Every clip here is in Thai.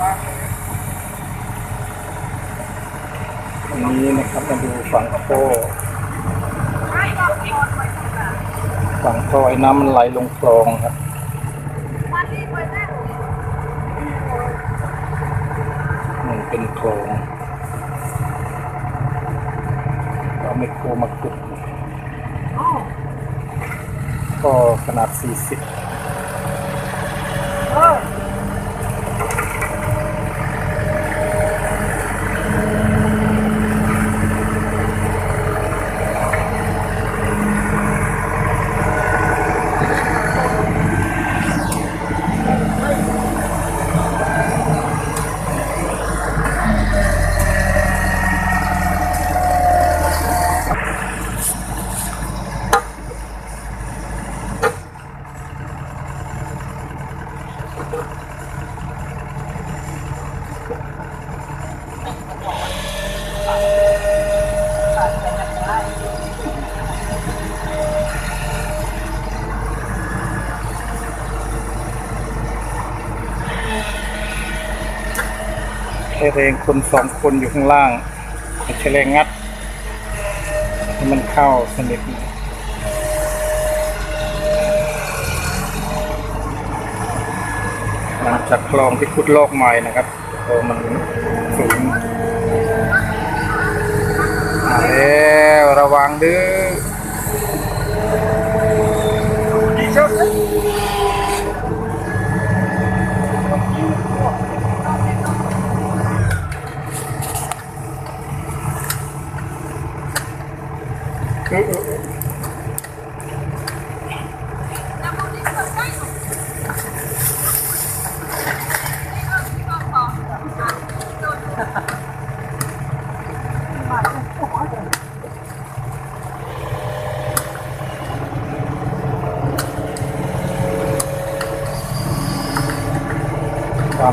อันนี้นะครับมาดูฝั่งโคฝั่งท่อไอ้น้ำมันไหลลงคลองครับมันเป็นคลองเราไม่โครมาขุดก็ขนาด 40 ช้แรงคนสองคนอยู่ข้างล่างใช้แรงงัดให้มันเข้าสนิทหลังจากคลองที่ขุดลอกใหม่นะครับโอ้มันสูงมาแล้วระวังด้อ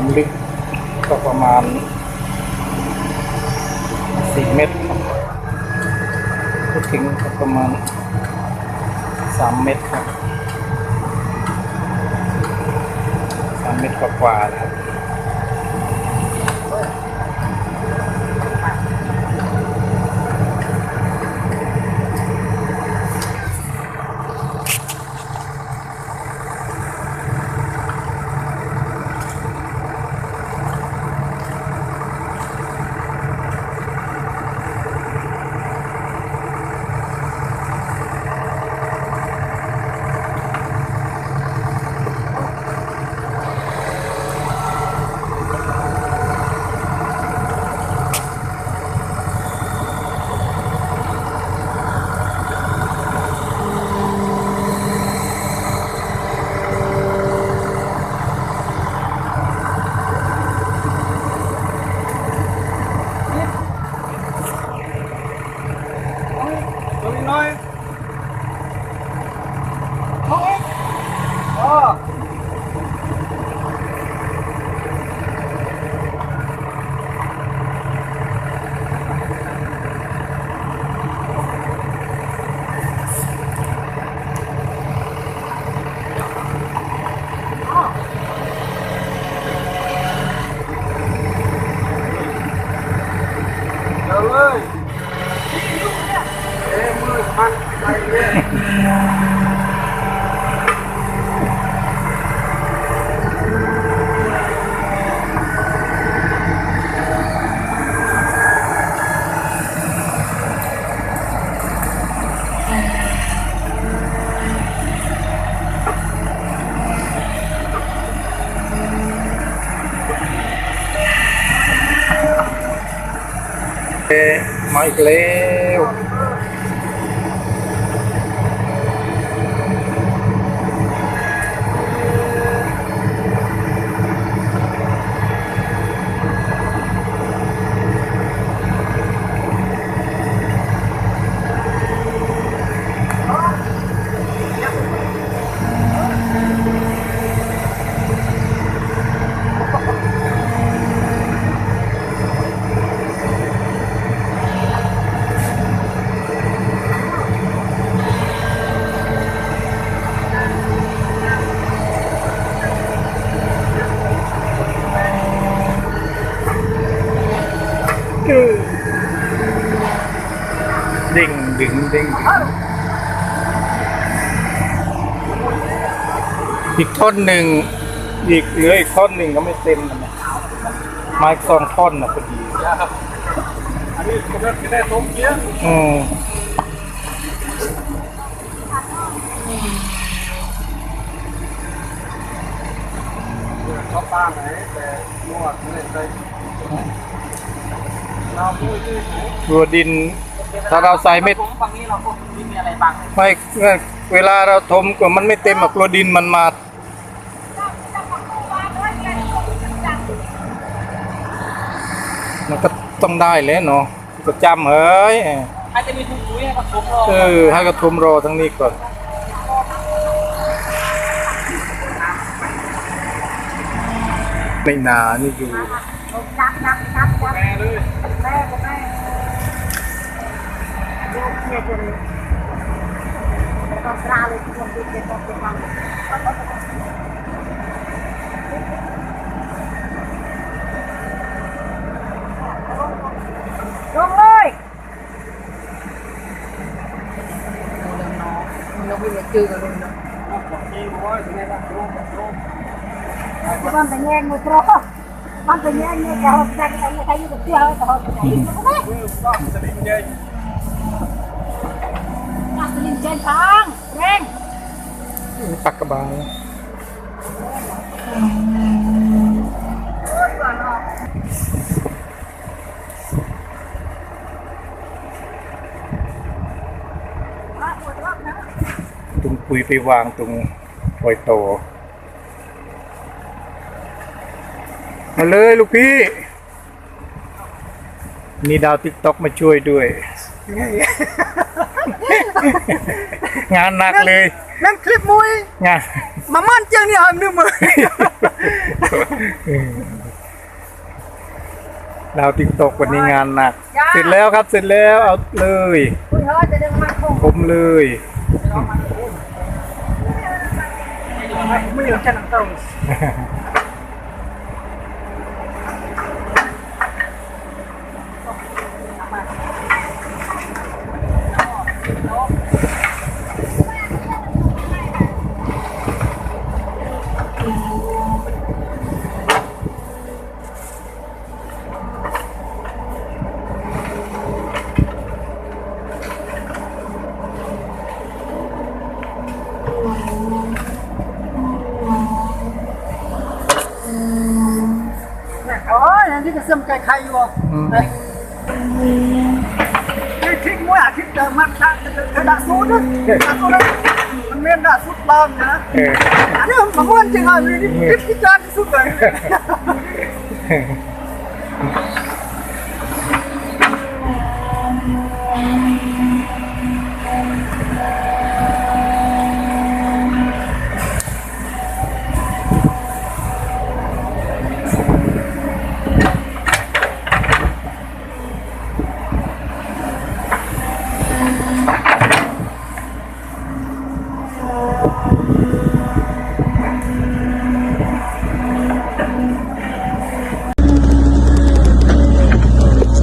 ความลึกก็ประมาณสี่เมตรครับพูดถึงก็ประมาณสามเมตรครับสามเมตรกว่าๆนะครับ อีกแล้ว อีกท่อนหนึ่งอีกเหลืออีกท่อนหนึ่งก็ไม่เต็มนะไม้สองท่อนนะพอดีอันนี้ก็ได้ได้ตรงเกี้ยอืมเขาป้าไหนแต่นวดไม่ได้ใส่เราพูดที่ตัวดิน ถ้าเราใส่ไม่ฝั่งนี้เราก็ไม่มีอะไรบังไม่เวลาเราทมก็มันไม่เต็มอะกลัวดินมันมา มันก็ ต้องได้เลยเนาะก็จำเฮ้ยอาจจะมีถุงปุ๋ยให้ผสมรอเออให้กระทุมรอทั้งนี้ก่อนไม่นานนี่อยู่จับจับจับจับแม่เลยแม่ก็แม่ลูกเนี่ยจนต้องกล้าเลยทุกคนที่จะต้องเป็นความลงเลย เราไม่ได้เจอกันเลยนาะที่บออะไรับรู้รู้มันเป็นแง่มือตรอมันเป็นแง่เนี่ยจะหอบใจอะไรใครอยู่กับเจ้าจะหอบใจก็ได้มือก็สลิงใหญ่าสลิงเจนทางเรงปักกระบาง ยไปวางตรงปล่อยโต มาเลยลูกพี่มีดาวติ๊กต็อกมาช่วยด้วย งานหนักเลย นั่นคลิปมวยงาน มามั่นเจียงนี่อันนึงมือดาวติ๊กตอกวันนี้งานหนัก เสร็จแล้วครับเสร็จแล้วเอาเลย ผมเลย ไม่อยากจะนั่งเต้า โอ้ยอั นนี้ก็เสื่อมใจใครอยู่อะอืมนี่ทิ้งมวยอาทิตย์เดิมมันชาจะเธอด่าสู้นะด่าสู้นะมันเมียนด่าสุดลามนะเอออันนี้มันม้วนจริงอะนี่คลิปที่จานที่สุดเลย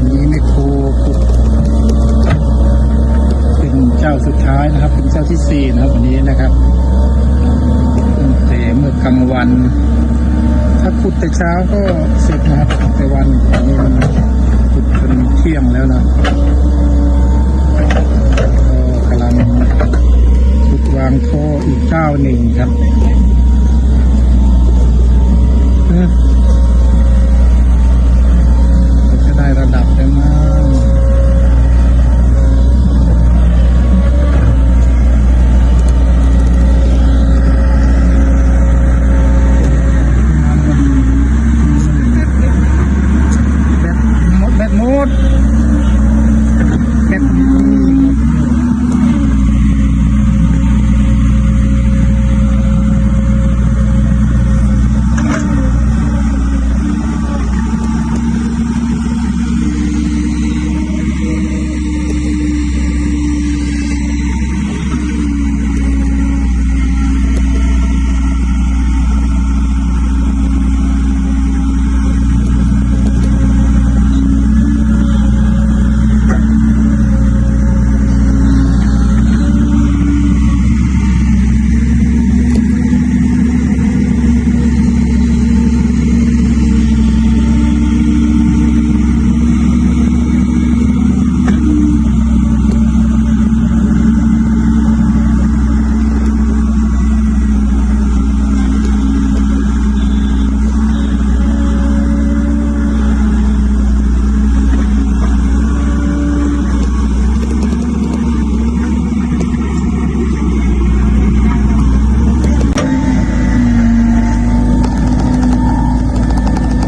นี้แม่ครูเป็นเจ้าสุดท้ายนะครับ เป็นเจ้าที่สี่นะครับวันนี้นะครับตั้งแต่เมื่อกลางวัน ถ้าขุด แต่เช้าก็เสร็จนะครับแต่วันนี้มันจุดจนเที่ยงแล้วนะก็กำลังจุดวางท่ออีกเจ้าหนึ่งครับเอ๊ะ จะได้ระดับได้มั้งแบตหมดแบตหมดแบตนี่หมด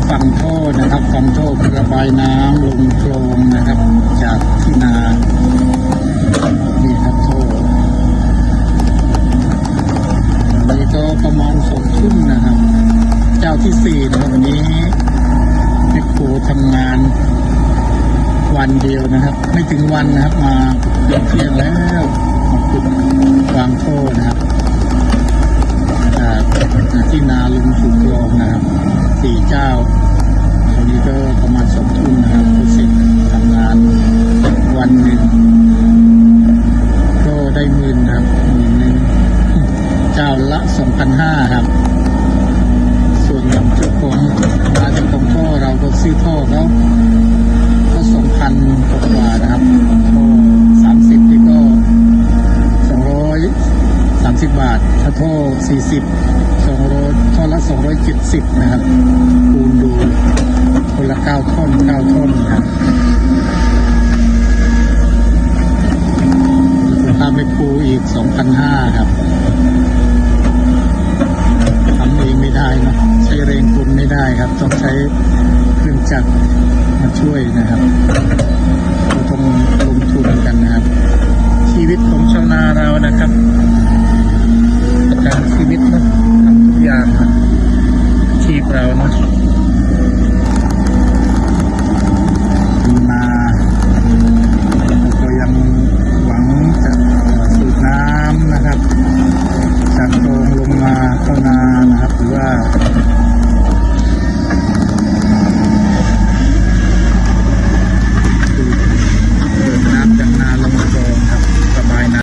ฝังท่อนะครับฝังท่ อระบายน้ำลงคลองนะครับ จากที่นานี่ครับท่อวันนี้ก็ประมาณสองทุ่มนะครับ เจ้าที่สี่นะครับวันนี้แม่ครูทำงานวันเดียวนะครับ ไม่ถึงวันนะครับ มาเที่ยงแล้วขอบคุณวางโท่อนะครับจากที่นาลงสู่คลองนะครับสี่เจ้า นี้ก็ประมาณสองทุ่มนะครับก็เสร็จทำงานวันหนึ่งก็ได้หมื่นนะครับหมื่นหนึ่งเจ้าละสองพันห้าครับ ส่วนของเจ้าของมาจากของท่อเราก็ซื้อท่อเขาก็สองพันกว่านะครับท่อสามสิบนี่ก็สองร้อยสามสิบบาทถ้าท่อสี่สิบสองร้อยท่อละสองร้อยเจ็ดสิบนะครับคูณดู ละเก้าท่อนเก้าท่อนครับราคาไม่คูอีกสองพันห้าครับทำเองไม่ได้นะใช้แรงคนไม่ได้ครับ ต้องใช้เครื่องจักรมาช่วยนะครับเราต้องลงทุนกันนะครับ ชีวิตของชาวนาเรานะครับการชีวิตนะททุกอย่างนะชีพเรานะ